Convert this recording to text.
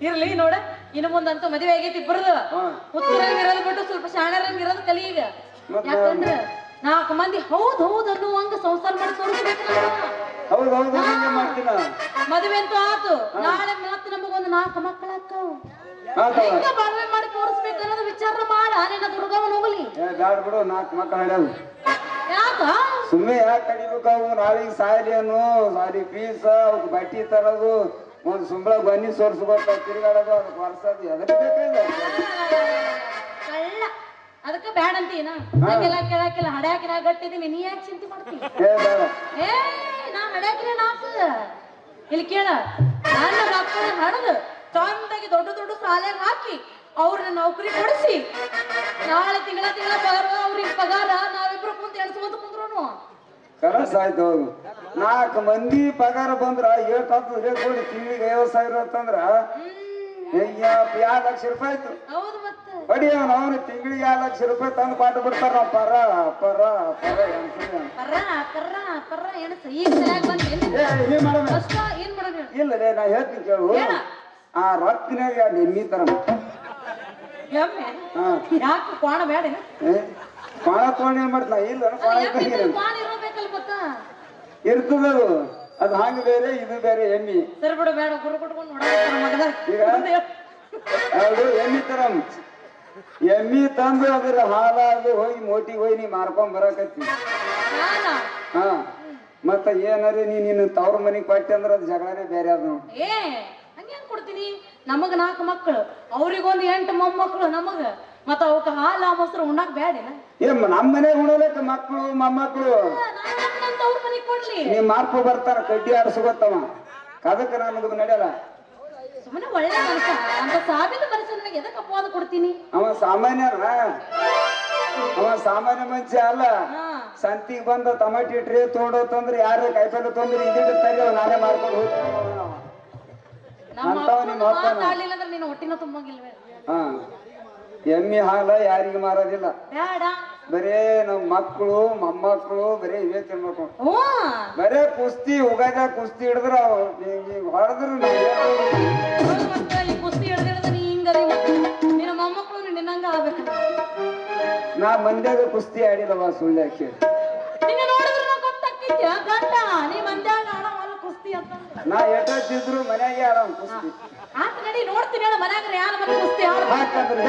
ನೋಡ ಇನ್ನು ಮುಂದಂತೂ ಮದುವೆ ಆಗೈತಿ ಇಬ್ಬರದು ಹಾ. ಹುತ್ತರಂಗ್ ಇರೋದು ಬಿಟ್ಟು ಸ್ವಲ್ಪ ಶಾಣರಂಗ್ ಇರೋದು ಕಲಿ ಈಗ? ಯಾಕಂದ್ರ ನಾಲ್ಕು ಮಂದಿ ಹೌದ್ ಹೌದ್ ಅನ್ನುವಂಗ ಸಂಸಾರ ಮಾಡಿ ತೋರಿಸ್ಬೇಕು ಮದುವೆ ಅಂತೂ ಆತು. ನಾಳೆ ಮತ್ತೆ ನಮಗೊಂದು ನಾಲ್ಕು ಮಕ್ಕಳ ಅಕ್ಕವು ಆತವ ಹೆಂಗ ಬಾಳ್ವೆ ಮಾಡಿ ತೋರಿಸ್ಬೇಕು ಅನ್ನೋದು ವಿಚಾರ ಮಾಡ. ನಿನ್ನ ದುರ್ಗವನ್ ಹೋಗ್ಲಿ. ಬ್ಯಾಡ ಬಿಡು ನಾಲ್ಕು ಮಕ್ಕಳು ಹಡ್ಯಾವು. ಯಾಕ? ಸುಮ್ಮನೆ ಯಾಕೆ ಕಡಿಬೇಕು ಅವು? ನಾಳೆಗೆ ಸಾಯಲಿ ಅನ್ನು ಸಾರಿ ಫೀಸ್ ಬಟ್ಟಿ ತರೋದು ಒಂದು ಸುಂಬಳ ಬನ್ನಿ ಸೋರ್ಸ್ಬೇಕು ತಿರುಗಾಡೋದು ಅದಕ್ಕೆ ವರ್ಷದ ಅದಕ್ಕೆ ಬೇಕಿಲ್ಲ ಕಳ್ಳ ಅದಕ್ಕ ಬ್ಯಾಡ ಅಂತೀನ? ಹಂಗೆಲ್ಲ ಕೇಳಾಕಿಲ್ಲ ಹಡ್ಯಾಕಿನ ಗಟ್ಟಿದೀನಿ. ನೀ ಯಾಕೆ ಚಿಂತೆ ಮಾಡ್ತಿ ಏ ನಾ ಹಡ್ಯಾಕಿನ ನಾಕು ಇಲ್ಲಿ ಕೇಳ ನನ್ನ ಮಕ್ಕಳ ಹಡದು ಚಂದಾಗಿ ದೊಡ್ಡ ದೊಡ್ಡ ಸಾಲೆ ಹಾಕಿ ಅವ್ರನ್ನ ನೌಕರಿ ಕೊಡಿಸಿ ನಾಳೆ ತಿಂಗಳ ತಿಂಗಳ ಪಗಾರ ಅವ್ರಿಗೆ. ಕರಸ್ ಆಯ್ತು ನಾಲ್ಕು ಮಂದಿ ಪಗಾರ ಬಂದ್ರ ಏಟ್ ಹತ್ತು ಕೊಡಿ ತಿಂಗಳಿಗೆ ಐವತ್ತು ಸಾವಿರ ಅಂತಂದ್ರ ಎರಡು ಲಕ್ಷ ರೂಪಾಯಿ ಆಯ್ತು. ಬಡಿ ಅವನು ಅವನು ತಿಂಗಳಿಗೆ ಎರಡು ಲಕ್ಷ ರೂಪಾಯಿ ತಂದು ಪಾಠ ಬಿಡ್ತಾರ. ನಾವು ಪರ ಪರ ಪರ? ಇಲ್ಲ ರೇ ನಾ ಹೇಳ್ತೀನಿ ಕೇಳು. ಆ ರೊಕ್ಕನಾಗ ನಿಮ್ಮಿ ಎಮ್ಮಿ ತರ ಕೋಣ ಬೇಡ ಕೋಣ ತೊಗೊಂಡು ಏನ್? ಮಾಡ್ತಾನ ಇಲ್ಲ ಕೊಣ ಇದ್ದಂಗೆ ಕೋಣ ಇರೋಬೇಕಲ್ಲ ಮತ್ತ ಇರ್ತದದು. ಅದು ಹಂಗ ಬೇರೆ ಇದು ಬೇರೆ ಎಮ್ಮಿ ಸರಿ ಬಿಡು ಬೇಡ ಗುರು ಕೊಟ್ಕೊಂಡು ಈಗ? ಅದು ಎಮ್ಮಿ ತರ. ಎಮ್ಮಿ ತಂದು ಅದ್ರ ಹಾಲಾದ್ರು ಹೋಗಿ ಮೋಟಿ ಹೋಗಿ ನೀ ಮಾರ್ಕೊಂಡ್ ಬರಕತ್ತಿ. ಹ. ಮತ್ತ ಏನಾರ ನೀ ನಿನ್ನ ತವ್ರ ಮನೆಗೆ ಕೊಟ್ಟೆ ಅಂದ್ರೆ ಅದು ಜಗಳನೇ ಬೇರೆ ಅದ್ ನೋಡ್ತೀನಿ ಕೊಡ್ತೀನಿ? ನಮಗ ನಾಲ್ಕು ಮಕ್ಕಳು ಅವ್ರಿಗೊಂದು ಎಂಟು ಮೊಮ್ಮಕ್ಕಳು ನಮಗ. ಮತ್ತ ಅವಕ್ಕ ಹಾಲ ಮೊಸರು ಉಣ್ಣಾಕ್ ಬ್ಯಾಡಿನ? ಏನ್ ನಮ್ಮ ಮನೆ ಉಣಲಕ್ಕ ಮಕ್ಕಳು ಮೊಮ್ಮಕ್ಕಳು ನೀವ್ ಅವ್ರ ಮನೆಗ್ ಕೊಡ್ಲಿ. ನೀ ಮಾರ್ಪ ಬರ್ತಾನ ಕಡ್ಡಿ ಆಡಿಸ್ಕೊತ್ತವ ಕದಕ್ಕೆ ನಾನು ನಡೆಯಲ್ಲ ಸುಮ್ಮನೆ ಒಳ್ಳೆ ಮನುಷ್ಯ. ಅಂತ ಸಾಬಿನ ಮನುಷ್ಯ ನನಗೆ ಎದಕ್ಕೆ ಅಪವಾದ ಕೊಡ್ತೀನಿ? ಅವ ಸಾಮಾನ್ಯನ? ಅವ ಸಾಮಾನ್ಯ ಮನುಷ್ಯ ಅಲ್ಲ. ಸಂತಿಗೆ ಬಂದ ಟಮಾಟಿ ಟ್ರೇ ತೊಗೊಂಡೋತಂದ್ರೆ ಯಾರು ಕಾಯಿಪಲ್ಲೆ ತೊಂದ್ರೆ ಇದಿಟ್ಟು ಅವ್ ನಾನೇ ಮಾರ್ಕೊಂಡು ಹೋಗ್ತೀನಿ. ಅಂಥವ್ ನಿಮ್ಮ ಅಪ್ಪನ ಅಪ್ಪನ? ಮಾತಾಡ್ಲಿಲ್ಲ ಅಂದ್ರೆ ನೀನು ಹೊಟ್ಟಿನ ತುಂಬಂಗಿಲ್ವೇ? ಹಾ. ಎಮ್ಮಿ ಹಾಲ ಯಾರಿಗೂ ಮಾರೋದಿಲ್ಲ. ಬೇಡ ಬರೇ ನಮ್ಮ ಮಕ್ಕಳು ಮೊಮ್ಮಕ್ಕಳು ಬರೇ ಇವೇ ತಿನ್ಬೇಕು. ಹ್ಞೂ. ಬರೇ ಕುಸ್ತಿ ಉಗಾದ ಕುಸ್ತಿ ಹಿಡಿದ್ರ ಹೊಡೆದ್ರು ಈ ಕುಸ್ತಿ ನೀ ಹಿಂಗದಿ ನಿನ್ನ ಮೊಮ್ಮಕ್ಕಳು ನಿನ್ನಂಗ ಆಗ್ಬೇಕು. ನಾ ಮಂದ್ಯಾಗ ಕುಸ್ತಿ ಆಡಿಲ್ಲವ ಸುಳ್ಳು ಹಾಕಿ ನಿನ್ನ ನೋಡಿದ್ರೆ ಗಂಡ ನೀ ಅಂತ ನಾ ಎಷ್ಟಿದ್ರು ಮನ್ಯಾಗೆ ಆರಾಮ್ ಕುಸ್ತಿ. ಆತ ನಡಿ ನೋಡ್ತೀನಿ ಹೇಳ ಮನ್ಯಾಗ ಯಾರ ಮನೆ ಕುಸ್ತಿ ಹಾಕಂದ್ರೆ